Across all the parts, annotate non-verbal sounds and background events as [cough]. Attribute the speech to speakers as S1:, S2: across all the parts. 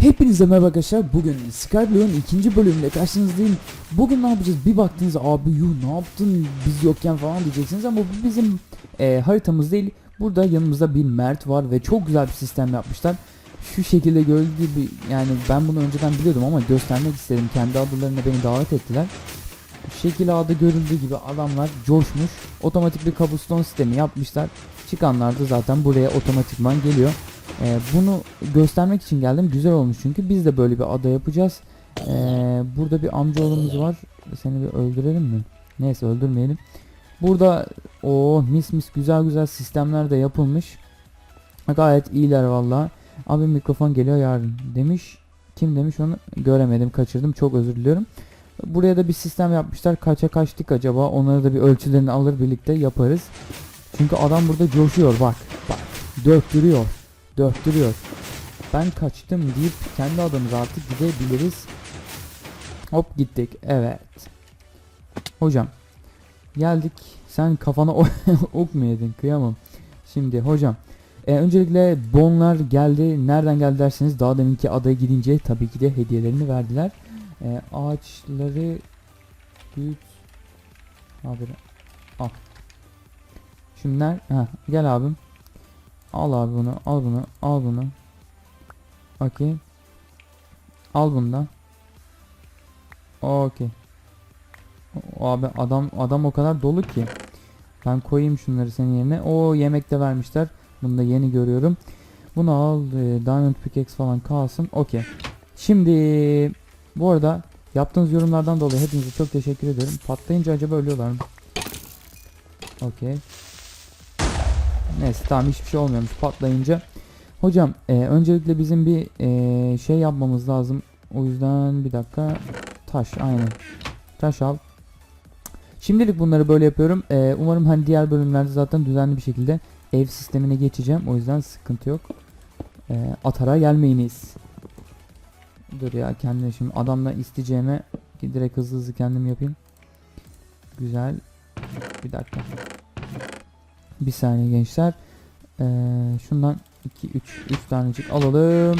S1: Hepinize merhaba arkadaşlar. Bugün Skyblue'un ikinci bölümünde karşınızdayım. Bugün ne yapacağız? Bir baktınız abi yuh ne yaptın biz yokken falan diyeceksiniz ama bu bizim e, haritamız değil. Burada yanımızda bir Mert var ve çok güzel bir sistem yapmışlar. Şu şekilde gördüğü gibi yani ben bunu önceden biliyordum ama göstermek istedim. Kendi adalarına beni davet ettiler. Şekil A'da görüldüğü gibi adamlar coşmuş. Otomatik bir cobblestone sistemi yapmışlar. Çıkanlar da zaten buraya otomatikman geliyor. Ee, bunu göstermek için geldim. Güzel olmuş çünkü. Biz de böyle bir ada yapacağız. Ee, burada bir amcaoğlumuz var. Seni bir öldürelim mi? Neyse öldürmeyelim. Burada o mis mis güzel güzel sistemler de yapılmış. Gayet iyiler valla. Abi mikrofon geliyor yarın demiş. Kim demiş onu göremedim kaçırdım çok özür diliyorum. Buraya da bir sistem yapmışlar. Kaça kaçtık acaba? Onları da bir ölçülerini alır birlikte yaparız. Çünkü adam burada coşuyor bak. Bak. Döktürüyor. Döktürüyor. Ben kaçtım deyip kendi adamımıza artık gidebiliriz. Hop gittik. Evet. Hocam. Geldik. Sen kafana [laughs] ok mu yedin? Kıyamam. Şimdi hocam. e, öncelikle bonlar geldi. Nereden geldi derseniz daha deminki adaya gidince tabii ki de hediyelerini verdiler. E, ağaçları büyüt. Abi al. Ner- ha, gel abim. Al abi bunu, al bunu, al bunu. Okey. Al bundan. Okey. Abi adam adam o kadar dolu ki. Ben koyayım şunları senin yerine. O yemek de vermişler. Bunu da yeni görüyorum. Bunu al. e, Diamond pickaxe falan kalsın. Okey. Şimdi bu arada yaptığınız yorumlardan dolayı hepinize çok teşekkür ederim. Patlayınca acaba ölüyorlar mı? Okey. Neyse tamam hiçbir şey olmuyormuş patlayınca. Hocam e, öncelikle bizim bir e, şey yapmamız lazım. O yüzden bir dakika. Taş aynen. Taş al. Şimdilik bunları böyle yapıyorum. E, umarım hani diğer bölümlerde zaten düzenli bir şekilde ev sistemine geçeceğim. O yüzden sıkıntı yok. E, atara gelmeyiniz. Dur ya kendine şimdi adamla isteyeceğime direkt hızlı hızlı kendim yapayım. Güzel. Bir dakika. Bir saniye gençler. Ee, şundan 2 3 3 tanecik alalım.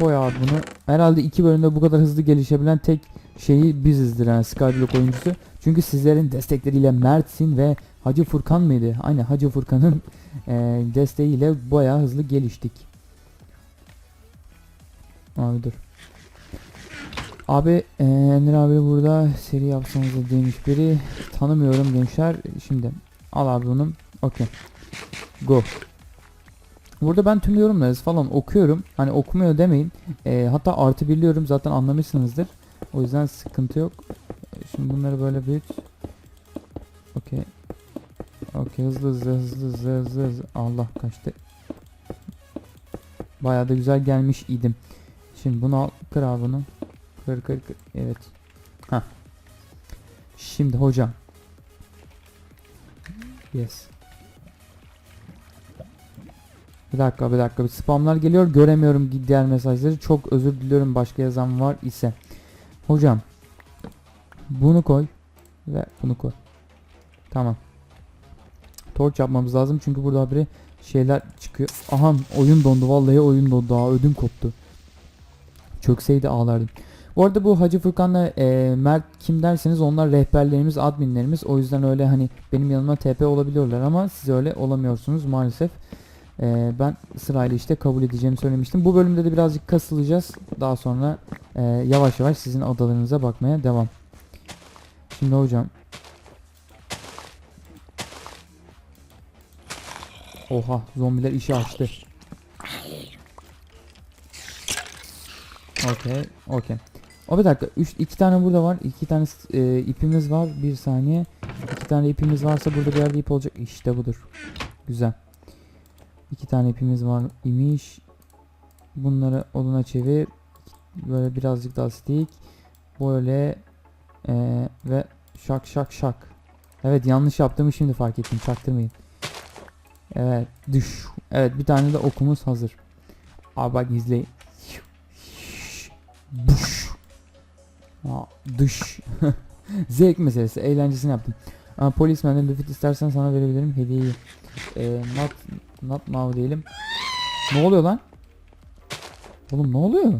S1: Koy abi bunu. Herhalde iki bölümde bu kadar hızlı gelişebilen tek şeyi bizizdir yani Skyblock oyuncusu. Çünkü sizlerin destekleriyle Mert'sin ve Hacı Furkan mıydı? Aynen Hacı Furkan'ın [laughs] e, desteğiyle bayağı hızlı geliştik. Abi dur. Abi e, Emir abi burada seri yapsanız demiş biri. Tanımıyorum gençler. Şimdi al abi bunu. Okey. Go. Burada ben tüm yorumları falan okuyorum. Hani okumuyor demeyin. E, hatta artı biliyorum zaten anlamışsınızdır. O yüzden sıkıntı yok. Şimdi bunları böyle büyüt. Okey. Okey hızlı hızlı hızlı hızlı hızlı hızlı. Allah kaçtı. Bayağı da güzel gelmiş idim. Şimdi bunu al. Kır abi bunu. Kır kır kır. Evet. Ha. Şimdi hocam. Yes. Bir dakika bir dakika. Bir spamlar geliyor. Göremiyorum diğer mesajları. Çok özür diliyorum. Başka yazan var ise. Hocam bunu koy ve bunu koy. Tamam. Torç yapmamız lazım çünkü burada habire şeyler çıkıyor. Aha oyun dondu. Vallahi oyun dondu. Daha ödüm koptu. Çökseydi ağlardım. Bu arada bu Hacı Furkan'la e, Mert kim derseniz onlar rehberlerimiz, adminlerimiz. O yüzden öyle hani benim yanıma TP olabiliyorlar ama siz öyle olamıyorsunuz maalesef. E, ben sırayla işte kabul edeceğimi söylemiştim. Bu bölümde de birazcık kasılacağız. Daha sonra e, yavaş yavaş sizin adalarınıza bakmaya devam. Şimdi hocam. Oha zombiler işi açtı. Okey, okey. O bir dakika. Üç, tane burada var. iki tane e, ipimiz var. Bir saniye. İki tane ipimiz varsa burada bir yerde ip olacak. İşte budur. Güzel. İki tane ipimiz var imiş. Bunları oduna çevir. Böyle birazcık daha stick. Böyle e, ve şak şak şak. Evet yanlış yaptığımı şimdi fark ettim. Çaktırmayın. Evet düş. Evet bir tane de okumuz hazır. Abi bak izleyin. Buş. Aa, dış. [laughs] Zevk meselesi. Eğlencesini yaptım. Aa, polismenden Luffy istersen sana verebilirim hediyeyi. Ee, not, not now diyelim. Ne oluyor lan? Oğlum ne oluyor?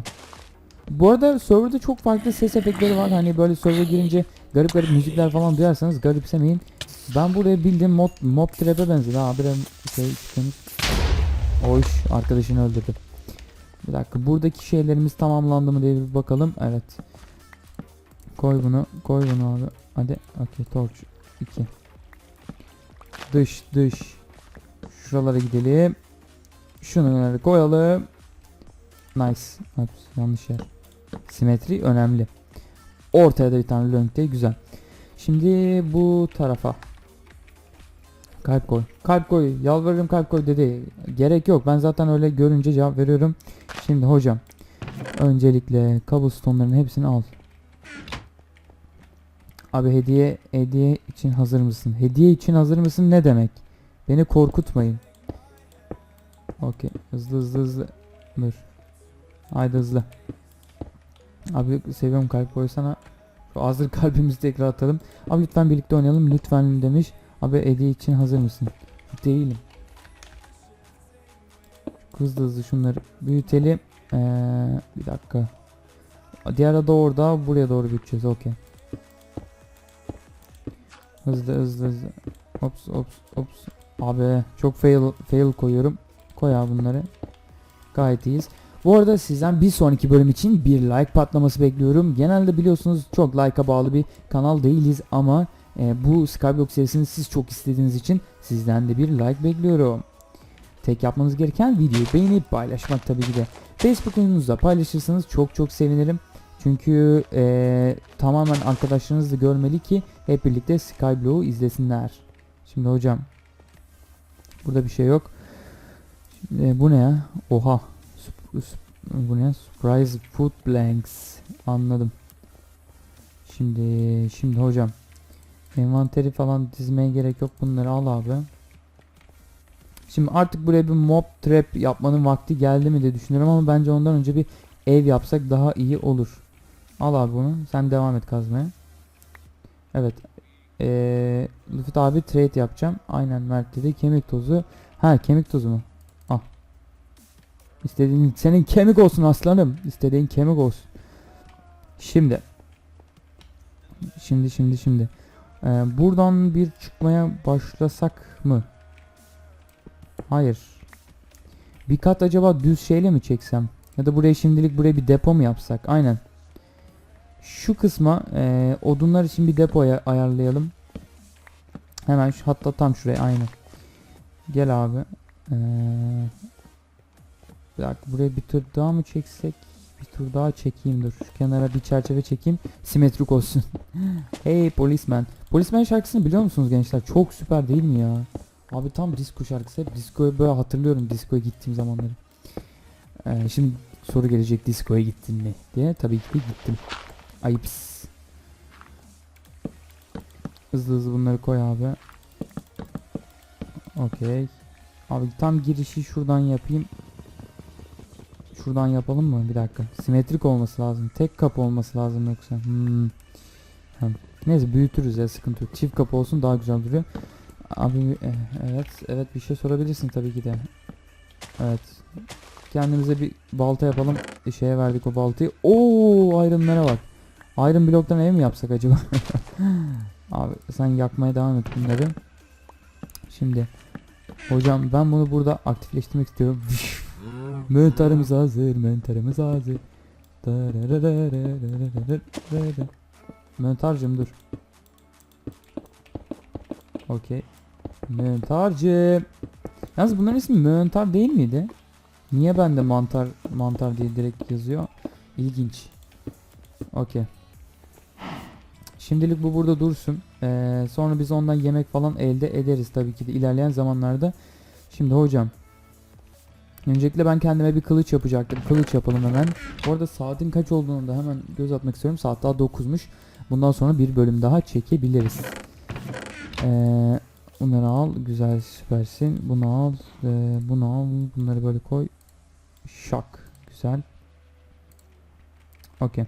S1: Bu arada serverda çok farklı ses efektleri var. Hani böyle server girince garip garip müzikler falan duyarsanız garipsemeyin. Ben buraya bildiğim mob, mob trap'e benzedi. Ha bir şey çıkmış. Oş arkadaşını öldürdü. Bir dakika buradaki şeylerimiz tamamlandı mı diye bir bakalım. Evet. Koy bunu. Koy bunu abi. Hadi. Okey torch 2. Dış dış. Şuralara gidelim. Şunları koyalım. Nice. Ops, yanlış yer. Simetri önemli. Ortaya da bir tane lönkte güzel. Şimdi bu tarafa. Kalp koy. Kalp koy. Yalvarırım kalp koy dedi. Gerek yok. Ben zaten öyle görünce cevap veriyorum. Şimdi hocam. Öncelikle cobblestone'ların hepsini al. Abi hediye hediye için hazır mısın? Hediye için hazır mısın ne demek? Beni korkutmayın. Okey. Hızlı hızlı hızlı. Dur. Haydi hızlı. Abi seviyorum kalp koysana. Şu hazır [laughs] kalbimizi tekrar atalım. Abi lütfen birlikte oynayalım. Lütfen demiş. Abi hediye için hazır mısın? Değilim. Hızlı hızlı şunları büyütelim. Ee, bir dakika. Diğer ada orada. Buraya doğru büyüteceğiz. Okey. Hızlı hızlı hızlı. Ops ops ops. Abi çok fail fail koyuyorum. Koy abi bunları. Gayet iyiyiz. Bu arada sizden bir sonraki bölüm için bir like patlaması bekliyorum. Genelde biliyorsunuz çok like'a bağlı bir kanal değiliz ama e, bu Skyblock serisini siz çok istediğiniz için sizden de bir like bekliyorum. Tek yapmanız gereken videoyu beğenip paylaşmak tabii ki de. Facebook oyununuzda paylaşırsanız çok çok sevinirim. Çünkü e, tamamen arkadaşlarınız da görmeli ki hep birlikte Skyblock'u izlesinler. Şimdi hocam burada bir şey yok. Şimdi, e, bu ne ya? Oha. Bu ne? Surprise food blanks. Anladım. Şimdi şimdi hocam envanteri falan dizmeye gerek yok. Bunları al abi. Şimdi artık buraya bir mob trap yapmanın vakti geldi mi diye düşünüyorum ama bence ondan önce bir ev yapsak daha iyi olur. Al abi bunu. Sen devam et kazmaya. Evet. Ee, Lütfü abi trade yapacağım. Aynen Mert dedi. Kemik tozu. Ha kemik tozu mu? Al. İstediğin senin kemik olsun aslanım. İstediğin kemik olsun. Şimdi. Şimdi şimdi şimdi. Ee, buradan bir çıkmaya başlasak mı? Hayır. Bir kat acaba düz şeyle mi çeksem? Ya da buraya şimdilik buraya bir depo mu yapsak? Aynen. Şu kısma e, odunlar için bir depo aya- ayarlayalım. Hemen şu hatta tam şuraya aynı. Gel abi. Ee, bir dakika buraya bir tur daha mı çeksek? Bir tur daha çekeyim dur. Şu kenara bir çerçeve çekeyim. Simetrik olsun. [laughs] hey polisman. Polisman şarkısını biliyor musunuz gençler? Çok süper değil mi ya? Abi tam disco şarkısı. Hep disco'ya böyle hatırlıyorum disco'ya gittiğim zamanları. Ee, şimdi soru gelecek disco'ya gittin mi diye. Tabii ki gittim. Ayıps. Hızlı hızlı bunları koy abi. Okey. Abi tam girişi şuradan yapayım. Şuradan yapalım mı? Bir dakika. Simetrik olması lazım. Tek kapı olması lazım yoksa. Hmm. Neyse büyütürüz ya sıkıntı yok. Çift kapı olsun daha güzel duruyor. Abi e, evet evet bir şey sorabilirsin tabii ki de. Evet. Kendimize bir balta yapalım. Şeye verdik o baltayı. Oo ayrımlara bak. Iron bloktan ev mi yapsak acaba? [laughs] Abi sen yakmaya devam et bunları. Şimdi hocam ben bunu burada aktifleştirmek istiyorum. [laughs] Mentarımız hazır, mentarımız hazır. [laughs] Mentarcım dur. Okey. Mentarcım. Yalnız bunların ismi mentar değil miydi? Niye bende mantar mantar diye direkt yazıyor? İlginç. Okey. Şimdilik bu burada dursun. Ee, sonra biz ondan yemek falan elde ederiz tabii ki de ilerleyen zamanlarda. Şimdi hocam. Öncelikle ben kendime bir kılıç yapacaktım. Kılıç yapalım hemen. Bu arada saatin kaç olduğunu da hemen göz atmak istiyorum. Saat daha 9'muş. Bundan sonra bir bölüm daha çekebiliriz. Ee, bunları al. Güzel süpersin. Bunu al. Ee, bunu al. Bunları böyle koy. Şak. Güzel. Okey.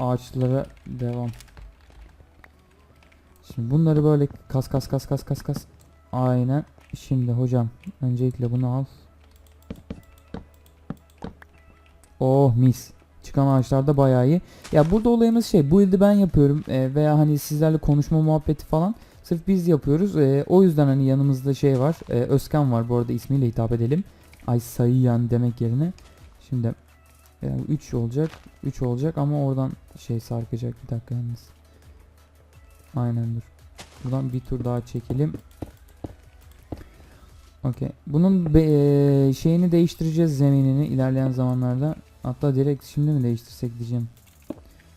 S1: Ağaçlara devam. Şimdi bunları böyle kas kas kas kas kas kas. Aynen. Şimdi hocam öncelikle bunu al. Oh mis. Çıkan ağaçlar da bayağı iyi. Ya burada olayımız şey bu ilde ben yapıyorum e, veya hani sizlerle konuşma muhabbeti falan sırf biz yapıyoruz. E, o yüzden hani yanımızda şey var. E, Özkan var bu arada ismiyle hitap edelim. Ay sayıyan demek yerine. Şimdi 3 olacak. 3 olacak ama oradan şey sarkacak bir dakika yalnız. Aynen dur. Buradan bir tur daha çekelim. Okey. Bunun be- eee, şeyini değiştireceğiz zeminini ilerleyen zamanlarda. Hatta direkt şimdi mi değiştirsek diyeceğim.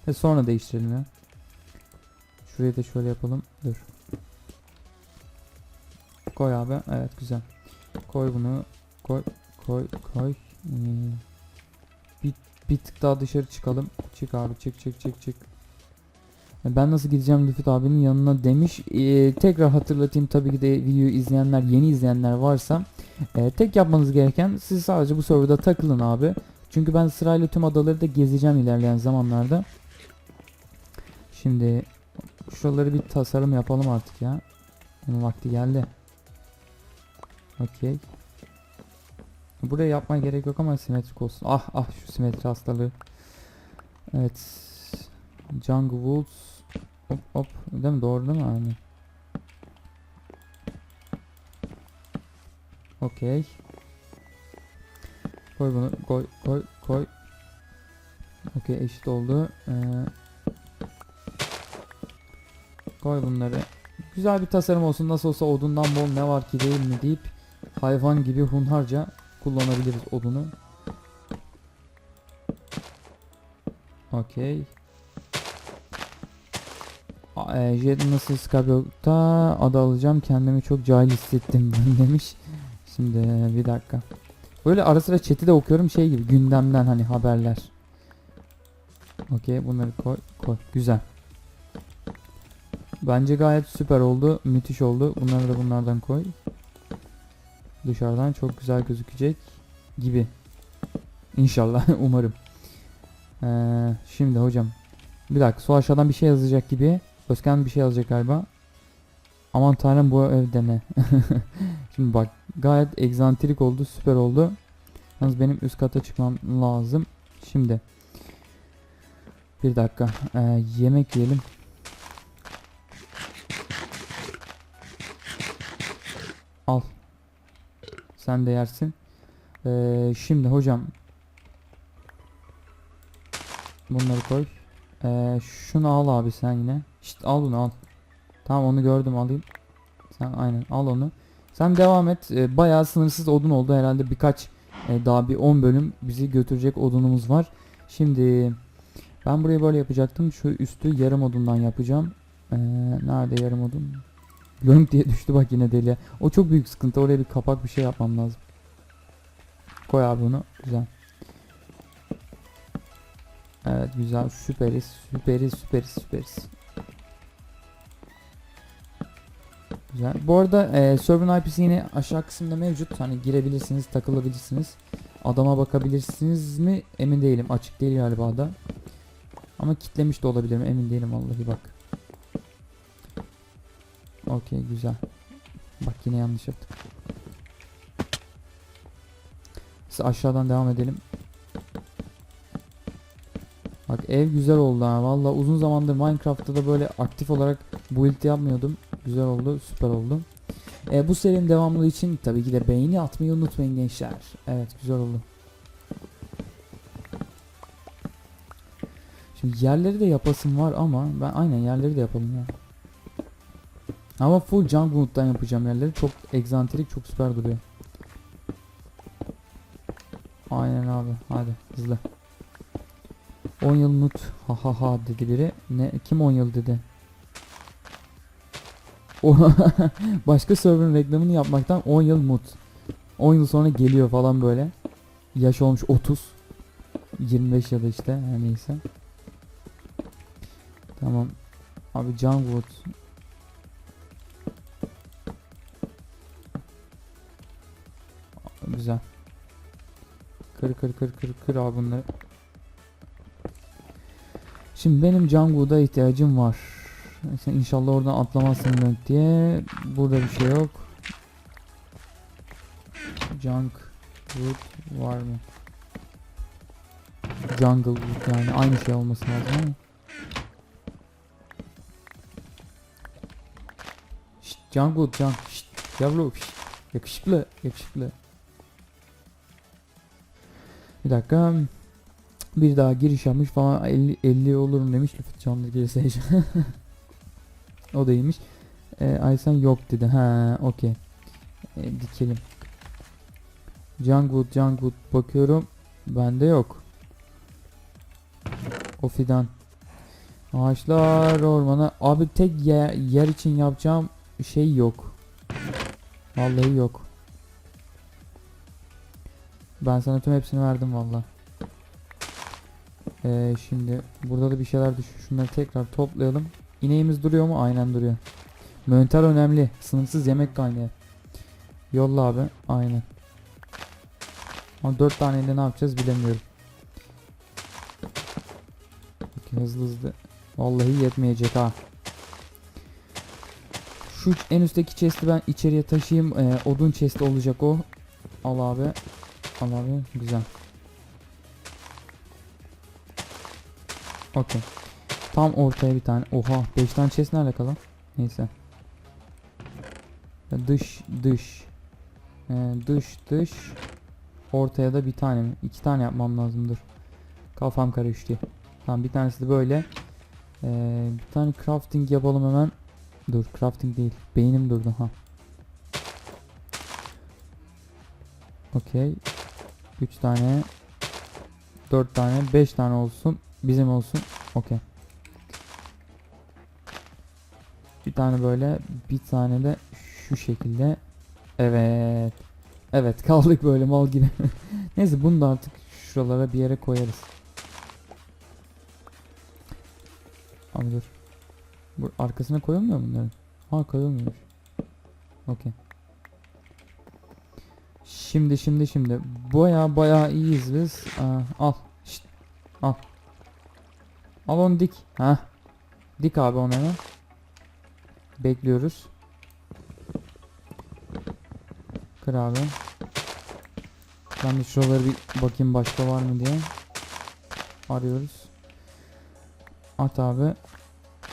S1: Ve sonra değiştirelim ya. Şurayı da şöyle yapalım. Dur. Koy abi. Evet güzel. Koy bunu. Koy. Koy. Koy. Ee, bir, tık daha dışarı çıkalım. Çık abi çık çık çık çık. Ben nasıl gideceğim Lüfit abinin yanına demiş. Ee, tekrar hatırlatayım tabii ki de videoyu izleyenler, yeni izleyenler varsa. e, tek yapmanız gereken siz sadece bu serverda takılın abi. Çünkü ben sırayla tüm adaları da gezeceğim ilerleyen zamanlarda. Şimdi şuraları bir tasarım yapalım artık ya. Onun vakti geldi. Okey. Buraya yapmaya gerek yok ama simetrik olsun. Ah ah şu simetri hastalığı. Evet. Jungle Woods. Hop hop. Değil mi? Doğru değil mi? Aynen. Okey. Koy bunu. Koy koy koy. Okey eşit oldu. Ee, koy bunları. Güzel bir tasarım olsun. Nasıl olsa odundan bol ne var ki değil mi deyip hayvan gibi hunharca kullanabiliriz odunu. Okey. E, Jet nasıl Skyblock'ta ada alacağım kendimi çok cahil hissettim ben [laughs] demiş. Şimdi e, bir dakika. Böyle ara sıra chat'i de okuyorum şey gibi gündemden hani haberler. Okey bunları koy koy güzel. Bence gayet süper oldu müthiş oldu bunları da bunlardan koy. Dışarıdan çok güzel gözükecek gibi. İnşallah [laughs] umarım. Ee, şimdi hocam bir dakika sol aşağıdan bir şey yazacak gibi. Özkan bir şey yazacak galiba. Aman tanrım bu evde ne? [laughs] Şimdi bak gayet egzantrik oldu süper oldu. Yalnız benim üst kata çıkmam lazım. Şimdi bir dakika ee, yemek yiyelim. Al. Sen de yersin. Ee, şimdi hocam bunları koy. Ee, şunu al abi sen yine. Şşt al bunu al. Tamam onu gördüm alayım. Sen aynen al onu. Sen devam et. Ee, bayağı sınırsız odun oldu herhalde birkaç e, daha bir 10 bölüm bizi götürecek odunumuz var. Şimdi ben burayı böyle yapacaktım. Şu üstü yarım odundan yapacağım. Ee, nerede yarım odun? Lönk diye düştü bak yine deliye. O çok büyük sıkıntı. Oraya bir kapak bir şey yapmam lazım. Koy abi bunu. Güzel. Evet güzel. Süperiz. Süperiz. Süperiz. Süperiz. Güzel. Bu arada e, server'ın IP'si yine aşağı kısımda mevcut. Hani girebilirsiniz, takılabilirsiniz. Adama bakabilirsiniz mi? Emin değilim. Açık değil galiba da. Ama kitlemiş de olabilirim. Emin değilim vallahi bak. Okey güzel. Bak yine yanlış yaptık. Biz aşağıdan devam edelim. Bak ev güzel oldu ha. Valla uzun zamandır Minecraft'ta da böyle aktif olarak build yapmıyordum. Güzel oldu, süper oldu. E, bu serinin devamlı için tabii ki de beğeni atmayı unutmayın gençler. Evet güzel oldu. Şimdi yerleri de yapasım var ama ben aynen yerleri de yapalım ya. Ama full jungle mood'dan yapacağım yerleri. Çok egzantrik, çok süper duruyor. Aynen abi. Hadi hızlı. 10 yıl nut ha ha ha dedi biri. Ne kim 10 yıl dedi? [laughs] Başka server'ın reklamını yapmaktan 10 yıl mut. 10 yıl sonra geliyor falan böyle. Yaş olmuş 30. 25 ya da işte her neyse. Tamam. Abi Jungwood. Kır kır kır kır kır abi bunları. Şimdi benim Django'da ihtiyacım var. Sen inşallah oradan atlamazsın Lönk diye. Burada bir şey yok. Junk Wood var mı? jungle yani aynı şey olması lazım ama. Şşt jungle jungle şşt yavru şşt yakışıklı yakışıklı. Bir dakika. Bir daha giriş yapmış falan 50, 50 olurum demiş Lüfit canlı gelirse [laughs] O da iyiymiş. Ee, Aysen yok dedi. Ha, okey. Ee, dikelim. Jungwood, Jungwood bakıyorum. Bende yok. O fidan. Ağaçlar ormana. Abi tek yer, yer için yapacağım şey yok. Vallahi yok. Ben sana tüm hepsini verdim valla. Ee, şimdi burada da bir şeyler düşüyor. Şunları tekrar toplayalım. İneğimiz duruyor mu? Aynen duruyor. Mönter önemli. Sınırsız yemek kaynağı. Yolla abi. Aynen. Ama 4 taneyle ne yapacağız bilemiyorum. Peki, hızlı hızlı. Vallahi yetmeyecek ha. Şu en üstteki chest'i ben içeriye taşıyayım. Ee, odun chest'i olacak o. Al abi. Al abi. Güzel. Okey. Tam ortaya bir tane. Oha 5 tane chest ne alakalı? Neyse. Dış dış. Ee, dış dış. Ortaya da bir tane mi? İki tane yapmam lazım dur. Kafam karıştı. Tamam bir tanesi de böyle. Ee, bir tane crafting yapalım hemen. Dur crafting değil. Beynim durdu ha. Okey. 3 tane. 4 tane. 5 tane olsun. Bizim olsun. Okey. Bir tane böyle. Bir tane de şu şekilde. Evet. Evet [laughs] kaldık böyle mal gibi. [laughs] Neyse bunu da artık şuralara bir yere koyarız. Abi dur. Bu arkasına koyulmuyor mu bunların? Ha koyulmuyor. Okey. Şimdi şimdi şimdi. Baya baya iyiyiz biz. Aa, al. Şşt. Al. Al onu dik. Ha. Dik abi onu hemen. Bekliyoruz. Kır abi. Ben de şuraları bir bakayım başka var mı diye. Arıyoruz. At abi.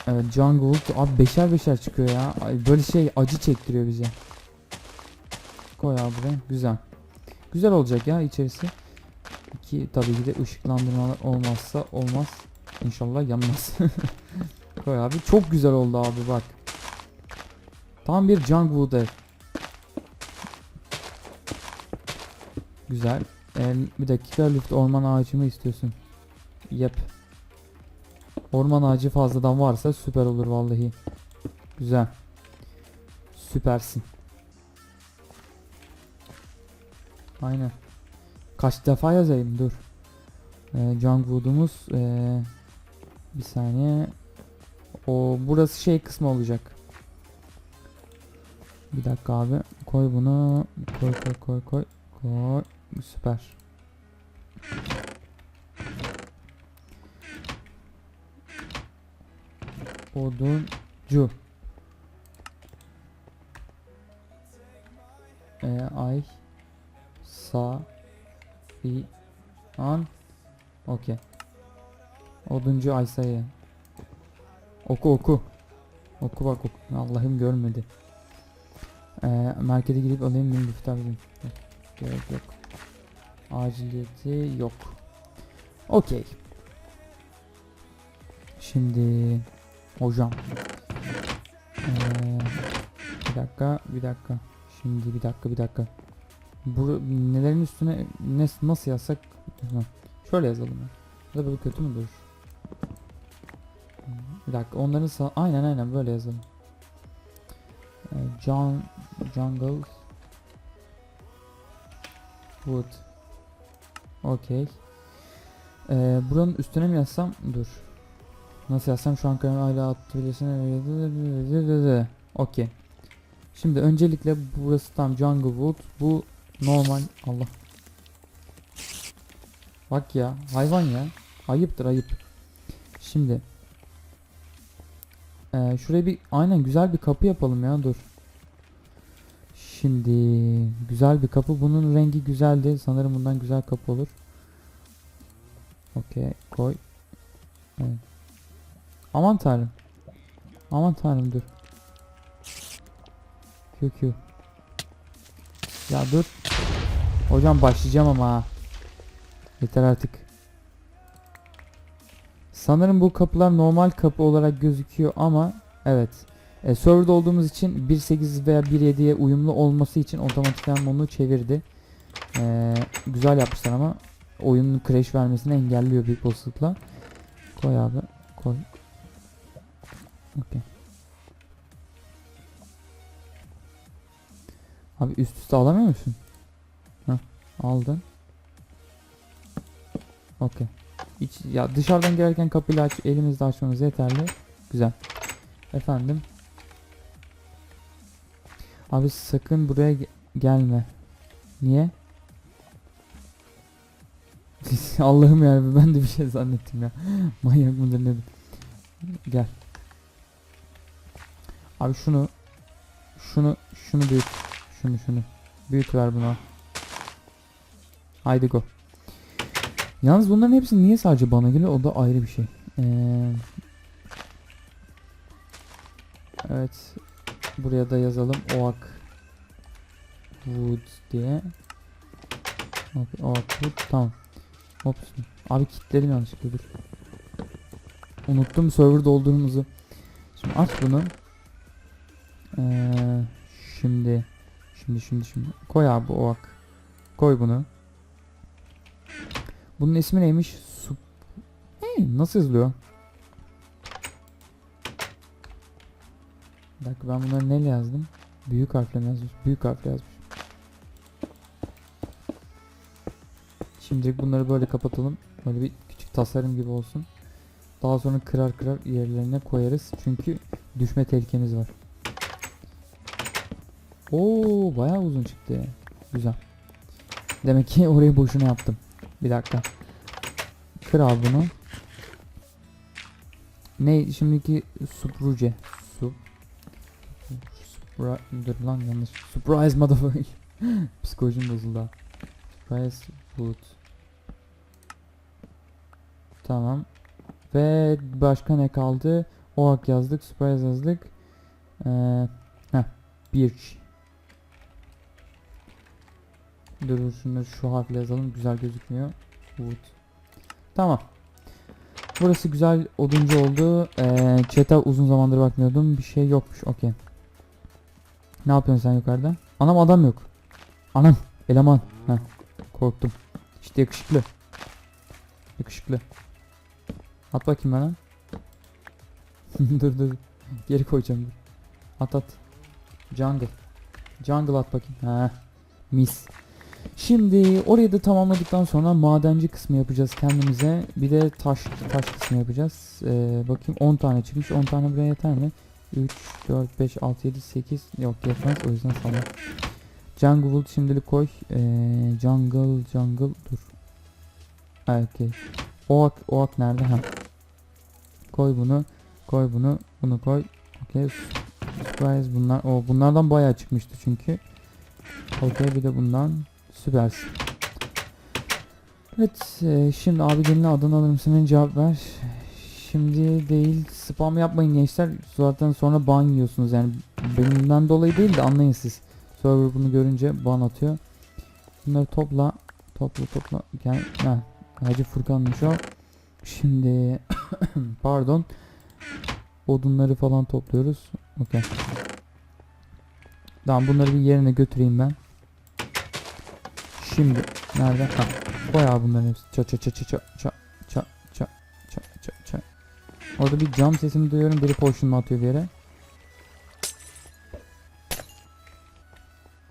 S1: Evet Jungle abi beşer beşer çıkıyor ya. Böyle şey acı çektiriyor bize. Koy abi buraya. Güzel. Güzel olacak ya içerisi. İki tabii ki de ışıklandırma olmazsa olmaz. İnşallah yanmaz. [laughs] Koy abi. Çok güzel oldu abi bak. Tam bir Jungwood ev. Güzel. Ee, bir dakika lütfen orman ağacı mı istiyorsun? Yep. Orman ağacı fazladan varsa süper olur vallahi. Güzel. Süpersin. Aynen. Kaç defa yazayım dur. Ee, Jungwood'umuz ee, bir saniye. O burası şey kısmı olacak. Bir dakika abi. Koy bunu. Koy koy koy koy. Koy. Süper. Oduncu. E, ay. Sa. i An. Okey. Oduncu Aysa'yı. Oku oku. Oku bak oku. Allah'ım görmedi. Ee, markete gidip alayım benim lüfter alayım. Gerek yok. Aciliyeti yok. Okey. Şimdi hocam. Ee, bir dakika, bir dakika. Şimdi bir dakika, bir dakika. Bu nelerin üstüne ne, nasıl yazsak? Şöyle yazalım. Ya. Ya da böyle kötü mü durur? Bir dakika. Onların sağ aynen aynen böyle yazalım. Ee, John Jungle Wood. Okey. Ee, buranın üstüne mi yazsam? Dur. Nasıl yazsam şu an kalemi hala atabilirsin. Okey. Şimdi öncelikle burası tam Jungle Wood. Bu normal. Allah. Bak ya. Hayvan ya. Ayıptır ayıp. Şimdi. Ee, şuraya bir aynen güzel bir kapı yapalım ya dur. Şimdi güzel bir kapı. Bunun rengi güzeldi. Sanırım bundan güzel kapı olur. Okey koy. Evet. Aman tanrım. Aman tanrım dur. Q Q. Ya dur. Hocam başlayacağım ama. Yeter artık. Sanırım bu kapılar normal kapı olarak gözüküyor ama evet. E, serverda olduğumuz için 1.8 veya 1.7'ye uyumlu olması için otomatikman onu çevirdi. E, güzel yapmışlar ama oyunun crash vermesini engelliyor büyük olasılıkla. Koy abi. Koy. Okey. Abi üst üste alamıyor musun? Heh, aldın. Okey. Hiç, ya dışarıdan gelirken kapıyı aç, elimizde açmamız yeterli. Güzel. Efendim. Abi sakın buraya ge- gelme. Niye? [laughs] Allah'ım ya ben de bir şey zannettim ya. [laughs] Manyak mıdır nedir? Gel. Abi şunu şunu şunu büyüt. Şunu şunu. Büyüt ver buna. Haydi go. Yalnız bunların hepsi niye sadece bana geliyor o da ayrı bir şey. Ee, evet. Buraya da yazalım. Oak Wood diye. Okay, Oak Wood. Tamam. Ops. Abi kilitledim yanlışlıkla dur. Unuttum server doldurumuzu. Şimdi aç bunu. Ee, şimdi şimdi şimdi şimdi koy abi o ak. Koy bunu. Bunun ismi neymiş? Sup. Hey, nasıl yazılıyor? Bir dakika ben bunları neyle yazdım? Büyük harfle mi yazmış? Büyük harfle yazmış. Şimdi bunları böyle kapatalım. Böyle bir küçük tasarım gibi olsun. Daha sonra kırar kırar yerlerine koyarız. Çünkü düşme tehlikemiz var. Oo bayağı uzun çıktı. Güzel. Demek ki orayı boşuna yaptım. Bir dakika. Kır abi bunu. Ne şimdiki supruce. Sup. Supra dur lan yanlış. Surprise motherfucker. [laughs] Psikolojim bozuldu. Surprise food. Tamam. Ve başka ne kaldı? Oak yazdık, surprise yazdık. Ee, heh, birch. Dur şu harfle yazalım. Güzel gözükmüyor. Wood. Tamam. Burası güzel oduncu oldu. Ee, chat'e uzun zamandır bakmıyordum. Bir şey yokmuş. Okey. Ne yapıyorsun sen yukarıda? Anam adam yok. Anam. Eleman. Heh. Korktum. İşte yakışıklı. Yakışıklı. At bakayım bana. [laughs] dur dur. Geri koyacağım dur. At at. Jungle. Jungle at bakayım. Ha. Mis. Şimdi orayı da tamamladıktan sonra madenci kısmı yapacağız kendimize. Bir de taş taş kısmı yapacağız. Ee, bakayım 10 tane çıkmış. 10 tane buraya yeter mi? 3, 4, 5, 6, 7, 8 yok yetmez. O yüzden sana. Jungle Wood şimdilik koy. Ee, jungle, jungle dur. Ha, Okay. Oak, oak nerede? Ha. Koy bunu. Koy bunu. Bunu koy. Okay. Surprise bunlar. O bunlardan bayağı çıkmıştı çünkü. Okey bir de bundan. Süpersin. Evet e, şimdi abi geline adını alır mısın cevap ver. Şimdi değil spam yapmayın gençler. Zaten sonra ban yiyorsunuz yani benimden dolayı değil de anlayın siz. Server bunu görünce ban atıyor. Bunları topla. Topla topla. Yani, ha, Hacı Furkan'mış o. Şimdi [coughs] pardon. Odunları falan topluyoruz. Okey. Tamam bunları bir yerine götüreyim ben. Şimdi nerede? Ha. Koy abi bunların hepsi. Ça ça ça ça ça ça ça ça ça ça ça. Orada bir cam sesini duyuyorum. Biri potion mu atıyor bir yere?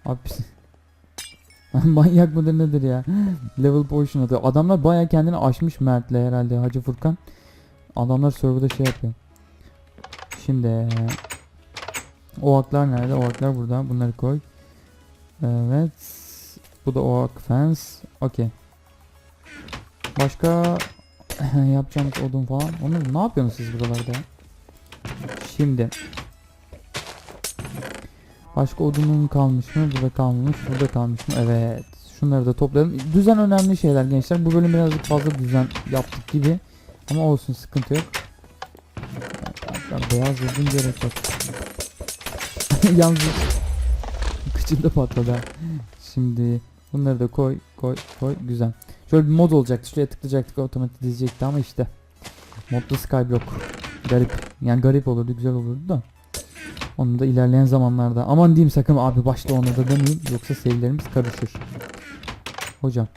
S1: Abi [laughs] Manyak mıdır nedir ya? Level potion atıyor. Adamlar baya kendini aşmış Mert'le herhalde Hacı Furkan. Adamlar serverda şey yapıyor. Şimdi o aklar nerede? O aklar burada. Bunları koy. Evet. Bu da oak fence. Okey. Başka [laughs] yapacağımız odun falan. Onu ne yapıyorsunuz siz buralarda? Şimdi. Başka odunun kalmış mı? Burada kalmış. Burada kalmış mı? Evet. Şunları da toplayalım. Düzen önemli şeyler gençler. Bu bölüm birazcık fazla düzen yaptık gibi. Ama olsun sıkıntı yok. Ya beyaz yazın gerek yok. [laughs] Yalnız [laughs] kıçımda patladı. Şimdi bunları da koy koy koy güzel. Şöyle bir mod olacaktı. Şuraya tıklayacaktık otomatik dizecekti ama işte. Modda Skype yok. Garip. Yani garip olurdu güzel olurdu da. Onu da ilerleyen zamanlarda. Aman diyeyim sakın abi başta onu da demeyeyim. Yoksa sevgilerimiz karışır. Hocam.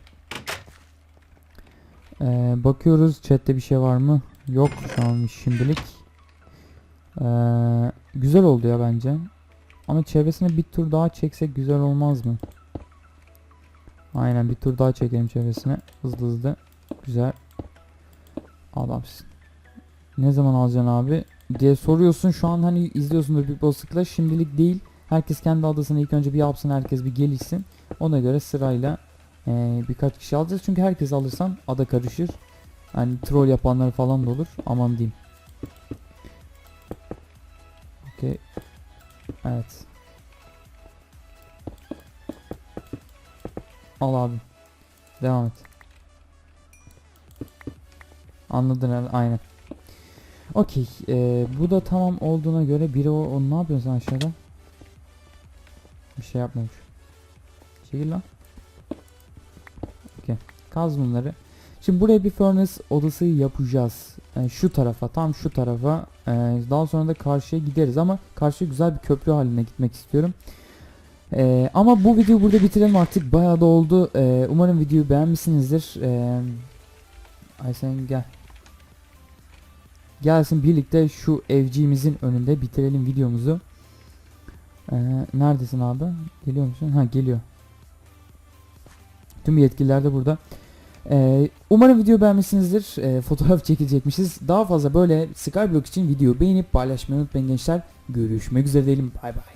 S1: Ee, bakıyoruz chatte bir şey var mı? Yok şu an şimdilik. Ee, güzel oldu ya bence. Ama çevresine bir tur daha çeksek güzel olmaz mı? Aynen bir tur daha çekelim çevresine. Hızlı hızlı. Güzel. Adamsın. Ne zaman alacaksın abi? diye soruyorsun. Şu an hani izliyorsundur Big Boss Clutch. Şimdilik değil. Herkes kendi adasını ilk önce bir yapsın. Herkes bir gelişsin. Ona göre sırayla eee, birkaç kişi alacağız. Çünkü herkes alırsan ada karışır. Hani troll yapanlar falan da olur. Aman diyeyim. Okey. Evet. Al abi. Devam et. Anladın herhalde. Aynen. Okey. eee, bu da tamam olduğuna göre biri o, o ne yapıyorsun aşağıda? Bir şey yapmamış. Çekil lan. Okey. Kaz bunları. Şimdi buraya bir furnace odası yapacağız. Yani şu tarafa, tam şu tarafa. Eee, daha sonra da karşıya gideriz ama karşıya güzel bir köprü haline gitmek istiyorum. Eee, ama bu videoyu burada bitirelim artık. Bayağı da oldu. Eee, umarım videoyu beğenmişsinizdir. Eee Ay sen gel. Gelsin birlikte şu evcimizin önünde bitirelim videomuzu. Ee, neredesin abi? Geliyor musun? Ha geliyor. Tüm yetkililer de burada. Ee, umarım video beğenmişsinizdir. Ee, fotoğraf [laughs] çekilecekmişiz. Daha fazla böyle Skyblock için video beğenip paylaşmayı unutmayın gençler. Görüşmek üzere diyelim. Bay bay.